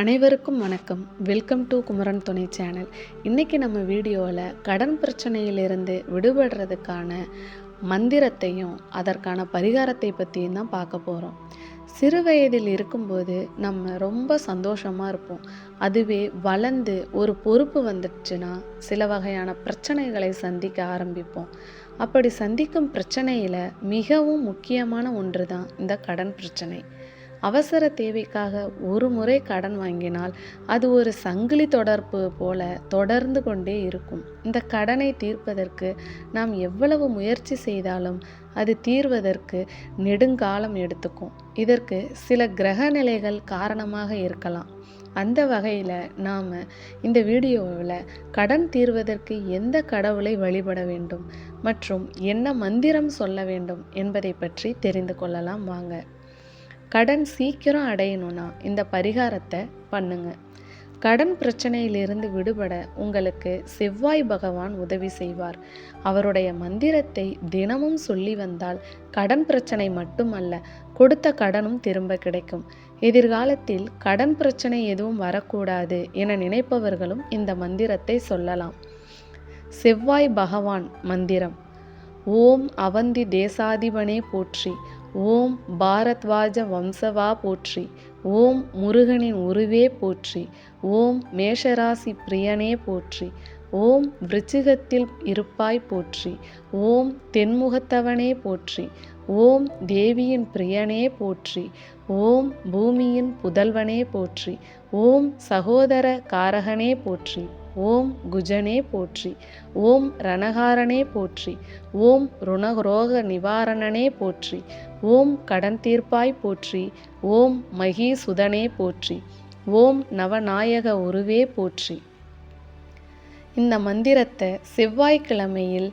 அனைவருக்கும் வணக்கம். Welcome to Kumaran துணை சேனல் இன்றைக்கி நம்ம வீடியோவில் கடன் பிரச்சனையிலிருந்து விடுபடுறதுக்கான மந்திரத்தையும் அதற்கான பரிகாரத்தை பற்றியும் தான் பார்க்க போகிறோம் சிறு வயதில் இருக்கும்போது நம்ம ரொம்ப சந்தோஷமாக இருப்போம். அதுவே வளர்ந்து ஒரு பொறுப்பு வந்துடுச்சுன்னா சில வகையான பிரச்சனைகளை சந்திக்க ஆரம்பிப்போம். அப்படி சந்திக்கும் பிரச்சனையில் மிகவும் முக்கியமான ஒன்று தான் இந்த கடன் பிரச்சனை. அவசர தேவைக்காக ஒரு முறை கடன் வாங்கினால் அது ஒரு சங்கிலி தொடர்பு போல தொடர்ந்து கொண்டே இருக்கும். இந்த கடனை தீர்ப்பதற்கு நாம் எவ்வளவு முயற்சி செய்தாலும் அது தீர்வதற்கு நெடுங்காலம் எடுத்துக்கும். இதற்கு சில கிரக நிலைகள் காரணமாக இருக்கலாம். அந்த வகையில் நாம் இந்த வீடியோவில் கடன் தீர்வதற்கு எந்த கடவுளை வழிபட வேண்டும் மற்றும் என்ன மந்திரம் சொல்ல வேண்டும் என்பதை பற்றி தெரிந்து கொள்ளலாம் வாங்க. கடன் சீக்கிரம் அடையணும்னா இந்த பரிகாரத்தை பண்ணுங்க. கடன் பிரச்சனையிலிருந்து விடுபட உங்களுக்கு செவ்வாய் பகவான் உதவி செய்வார். அவருடைய மந்திரத்தை தினமும் சொல்லி வந்தால் கடன் பிரச்சனை மட்டுமல்ல கொடுத்த கடனும் திரும்ப கிடைக்கும். எதிர்காலத்தில் கடன் பிரச்சனை எதுவும் வரக்கூடாது என நினைப்பவர்களும் இந்த மந்திரத்தை சொல்லலாம். செவ்வாய் பகவான் மந்திரம். ஓம் அவந்தி தேசாதிபனே போற்றி. ஓம் பாரத்வாஜ வம்சவா போற்றி. ஓம் முருகனின் உருவே போற்றி. ஓம் மேஷராசி பிரியனே போற்றி. ஓம் விருச்சிகத்தில் இருப்பாய் போற்றி ஓம் தென்முகத்தவனே போற்றி ஓம் தேவியின் பிரியனே போற்றி ஓம் பூமியின் புதல்வனே போற்றி ஓம் சகோதர காரகனே போற்றி ஓம் குஜனே போற்றி ஓம் ரணகாரனே போற்றி ஓம் ருணரோக நிவாரணனே போற்றி ஓம் கடன் தீர்ப்பாய் போற்றி ஓம் மகீசுதனே போற்றி ஓம் நவநாயக உருவே போற்றி இந்த மந்திரத்தை செவ்வாய்க்கிழமையில்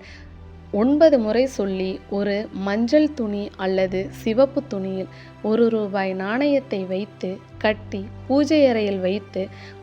ஒன்பது முறை சொல்லி ஒரு மஞ்சள் துணி அல்லது சிவப்பு துணியில் ஒரு ரூபாய் நாணயத்தை வைத்து கட்டி பூஜை அறையில் வைத்து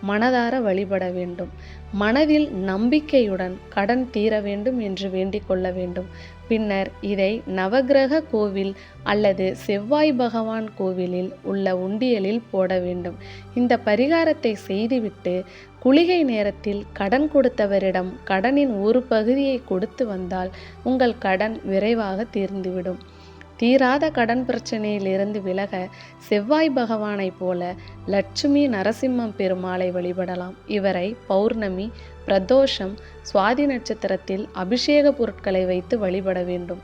மனதார வழிபட வேண்டும். மனதில் நம்பிக்கையுடன் கடன் தீர வேண்டும் என்று வேண்டிக் கொள்ள வேண்டும். பின்னர் இதை நவகிரக கோவில் அல்லது செவ்வாய் பகவான் கோவிலில் உள்ள உண்டியலில் போட வேண்டும். இந்த பரிகாரத்தை செய்துவிட்டு குளிகை நேரத்தில் கடன் கொடுத்தவரிடம் கடனின் ஒரு பகுதியை கொடுத்து வந்தால் உங்கள் கடன் விரைவாக தீர்ந்துவிடும். தீராத கடன் பிரச்சனையிலிருந்து விலக செவ்வாய் பகவானைப் போல லட்சுமி நரசிம்மம் பெருமாளை வழிபடலாம். இவரை பௌர்ணமி பிரதோஷம் சுவாதி நட்சத்திரத்தில் அபிஷேக பொருட்களை வைத்து வழிபட வேண்டும்.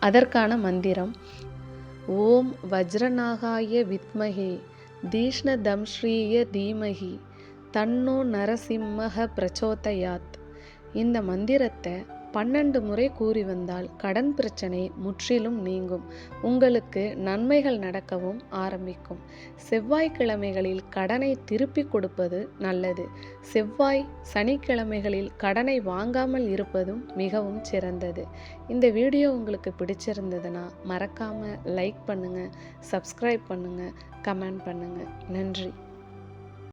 அதற்கான மந்திரம் ஓம் வஜ்ரநாகாய வித்மகே தீஷ்ண தம்ஸ்ரீய தீமகி தன்னோ நரசிம்மக பிரச்சோதயாத். இந்த மந்திரத்தை பன்னெண்டு முறை கூறி வந்தால் கடன் பிரச்சனை முற்றிலும் நீங்கும். உங்களுக்கு நன்மைகள் நடக்கவும் ஆரம்பிக்கும். செவ்வாய்க்கிழமைகளில் கடனை திருப்பி கொடுப்பது நல்லது. செவ்வாய் சனிக்கிழமைகளில் கடனை வாங்காமல் இருப்பதும் மிகவும் சிறந்தது. இந்த வீடியோ உங்களுக்கு பிடிச்சிருந்ததுன்னா மறக்காமல் லைக் பண்ணுங்கள் சப்ஸ்கிரைப் பண்ணுங்கள் கமெண்ட் பண்ணுங்கள் நன்றி.